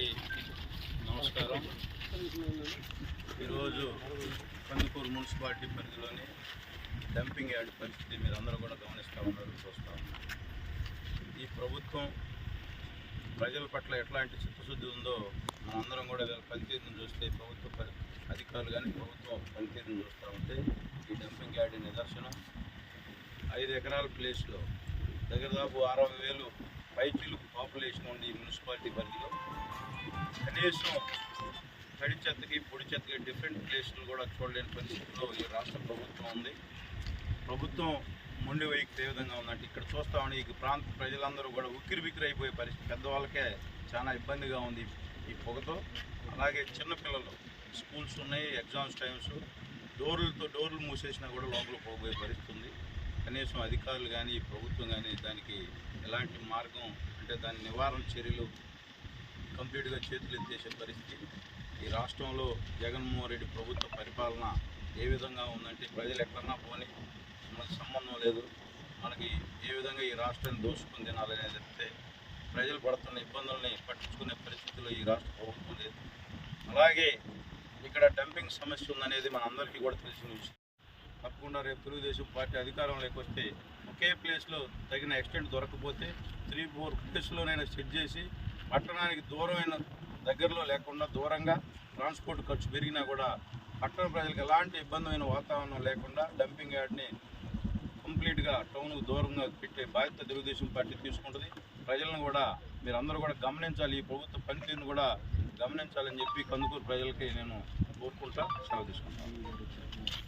అందరికీ నమస్కారం. ఈరోజు కందుకూరు మున్సిపాలిటీ పరిధిలోని డంపింగ్ యార్డ్ పరిస్థితి మీరు అందరూ కూడా గమనిస్తూ ఉన్నారు చూస్తూ ఉన్నారు. ఈ ప్రభుత్వం ప్రజల పట్ల ఎట్లాంటి చిత్తశుద్ధి ఉందో మనందరం కూడా వీళ్ళ పనితీరును చూస్తే ప్రభుత్వ పరి అధికారులు కానీ ప్రభుత్వం పనితీరును చూస్తూ ఉంటే ఈ డంపింగ్ యార్డ్ నిదర్శనం. ఐదు ఎకరాల ప్లేస్లో దగ్గర దాపు అరవై వేలు పైచీలకు పాపులేషన్ ఉంది ఈ మున్సిపాలిటీ పరిధిలో కనీసం తడి చెత్తకి పొడి చెత్తకి డిఫరెంట్ ప్లేసులు కూడా చూడలేని పరిస్థితిలో ఈ రాష్ట్ర ప్రభుత్వం ఉంది. ప్రభుత్వం మొండి వైఖరి ఏ విధంగా ఉందంటే ఇక్కడ చూస్తామని ఈ ప్రాంత ప్రజలందరూ కూడా ఉక్కిరి బిక్కిరి అయిపోయే పరిస్థితి. పెద్దవాళ్ళకే చాలా ఇబ్బందిగా ఉంది ఈ పొగతో. అలాగే చిన్నపిల్లలు స్కూల్స్ ఉన్నాయి ఎగ్జామ్స్ టైమ్స్ డోర్లతో డోర్లు మూసేసినా కూడా లోపల పోబోయే పరిస్థితి ఉంది. కనీసం అధికారులు కానీ ప్రభుత్వం కానీ దానికి మార్గం అంటే దాని నివారణ చర్యలు కంప్లీట్గా చేతులు ఎత్తేసే పరిస్థితి. ఈ రాష్ట్రంలో జగన్మోహన్ రెడ్డి ప్రభుత్వ పరిపాలన ఏ విధంగా ఉందంటే ప్రజలు ఎక్కడన్నా పోని మనకు సంబంధం లేదు. మనకి ఏ విధంగా ఈ రాష్ట్రాన్ని దోచుకుని తినాలనేది చెప్తే ప్రజలు పడుతున్న ఇబ్బందుల్ని పట్టించుకునే పరిస్థితిలో ఈ రాష్ట్ర ప్రభుత్వం లేదు. అలాగే ఇక్కడ డంపింగ్ సమస్య ఉందనేది మనందరికీ కూడా తెలిసిన విషయం. తప్పకుండా రేపు తెలుగుదేశం పార్టీ అధికారంలోకి వస్తే ఒకే ప్లేస్లో తగిన ఎక్స్టెంట్ దొరకకపోతే త్రీ ఫోర్ ప్లేస్లోనైనా సెట్ చేసి పట్టణానికి దూరమైన దగ్గరలో లేకుండా దూరంగా ట్రాన్స్పోర్ట్ ఖర్చు పెరిగినా కూడా పట్టణ ప్రజలకు ఎలాంటి ఇబ్బందిమైన వాతావరణం లేకుండా డంపింగ్ యార్డ్ని కంప్లీట్గా టౌన్కు దూరంగా పెట్టే బాధ్యత తెలుగుదేశం పార్టీ తీసుకుంటుంది. ప్రజలను కూడా మీరందరూ కూడా గమనించాలి. ఈ ప్రభుత్వ పనితీరును కూడా గమనించాలని చెప్పి కందుకూరు ప్రజలకి నేను కోరుకుంటా. సెలవు తీసుకుంటాను.